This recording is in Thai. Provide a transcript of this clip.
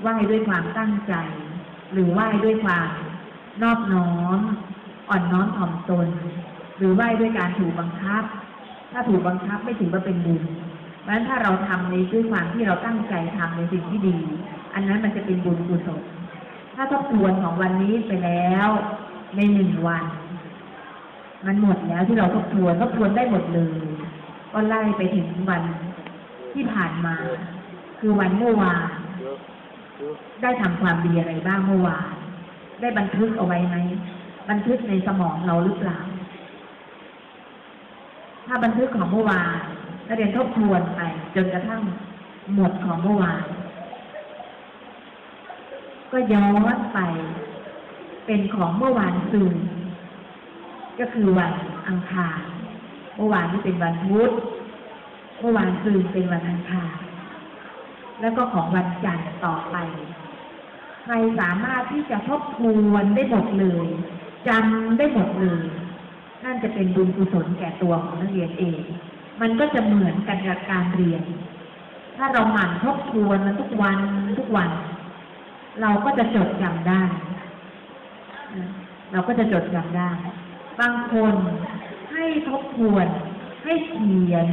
ไหว้ด้วยความตั้งใจ หรือไหว้ด้วยความนอบน้อม อ่อนน้อมถ่อมตน หรือไหว้ด้วยการถูกบังคับ ถ้าถูกบังคับไม่ถือว่าเป็นบุญเพราะฉะนั้นถ้าเราทำในด้วยความที่เราตั้งใจทำในสิ่งที่ดี อันนั้นมันจะเป็นบุญกุศลถ้าทบทวนของวันนี้ไปแล้วในหนึ่งวัน มันหมดแล้วที่เราทบทวนทบทวนได้หมดเลย ก็ไล่ไปถึงวันที่ผ่านมา คือวันเมื่อวาน ได้ทำความดีอะไรบ้างเมื่อวานได้บันทึกเอาไว้ไหมบันทึกในสมองเราหรือเปล่า ถ้าบันทึกของเมื่อวานนักเรียนทบทวนไป จนกระทั่งหมดของเมื่อวาน ก็ย้อนไป เป็นของเมื่อวานซืนก็คือวันอังคาร เมื่อวานนี้เป็นวันพุธ เมื่อวานซืนเป็นวันอังคาร แล้วก็ของวันจันทร์ต่อไป ใครสามารถที่จะทบทวนได้หมดเลยจำได้หมดเลย นั่นจะเป็นบุญกุศลแก่ตัวของนักเรียนเอง มันก็จะเหมือนกันกับการเรียน ถ้าเราหมั่นทบทวนมันทุกวันทุกวัน เราก็จะจดจำได้ เราก็จะจดจำได้ บางคนให้ทบทวนให้เขียน